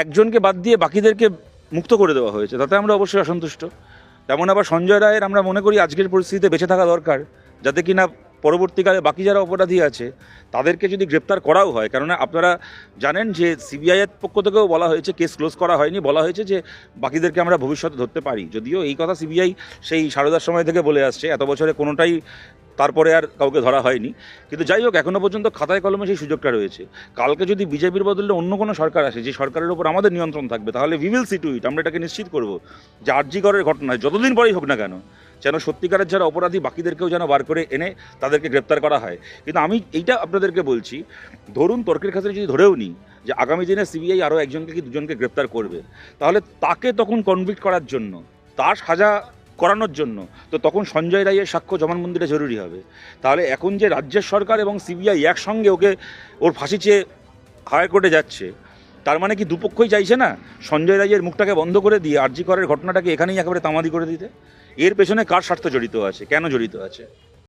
একজনকে বাদ দিয়ে বাকিদেরকে মুক্ত করে দেওয়া হয়েছে, তাতে আমরা অবশ্যই অসন্তুষ্ট। তেমন আবার সঞ্জয় রায়ের আমরা মনে করি আজকের পরিস্থিতিতে বেঁচে থাকা দরকার, যাতে কিনা পরবর্তীকালে বাকি যারা অপরাধী আছে, তাদেরকে যদি গ্রেপ্তার করাও হয়, কেননা আপনারা জানেন যে সিবিআইয়ের পক্ষ থেকেও বলা হয়েছে, কেস ক্লোজ করা হয়নি, বলা হয়েছে যে বাকিদেরকে আমরা ভবিষ্যতে ধরতে পারি। যদিও এই কথা সিবিআই সেই সারদার সময় থেকে বলে আসছে, এত বছরে কোনোটাই তারপরে আর কাউকে ধরা হয়নি। কিন্তু যাই হোক এখনও পর্যন্ত খাতায় কলমে সেই সুযোগটা রয়েছে। কালকে যদি বিজেপির বদলে অন্য কোনো সরকার আসে, যে সরকারের উপর আমাদের নিয়ন্ত্রণ থাকবে, তাহলে we will see to it আমরা এটাকে নিশ্চিত করব যে আরজিগড়ের ঘটনা যতদিন পরেই হোক না কেন, যেন সত্যিকারের যারা অপরাধী, বাকিদেরকেও যেন বার করে এনে তাদেরকে গ্রেপ্তার করা হয়। কিন্তু আমি এইটা আপনাদেরকে বলছি, ধরুন তর্কের ক্ষেত্রে যদি ধরেও নিই, যে আগামী দিনে সিবিআই আরও একজনকে কি দুজনকে গ্রেপ্তার করবে, তাহলে তাকে তখন কনভিক্ট করার জন্য, তার সাজা করানোর জন্য, তো তখন সঞ্জয় রায়ের সাক্ষ্য জবানবন্দিটা জরুরি হবে। তাহলে এখন যে রাজ্যের সরকার এবং সিবিআই একসঙ্গে ওকে, ওর ফাঁসি চেয়ে হাইকোর্টে কোর্টে যাচ্ছে, তার মানে কি দুপক্ষই চাইছে না সঞ্জয় রায়ের মুখটাকে বন্ধ করে দিয়ে আর্জি করার ঘটনাটাকে এখানেই একেবারে তামাদি করে দিতে? এর পেছনে কার স্বার্থ জড়িত আছে? কেন জড়িত আছে?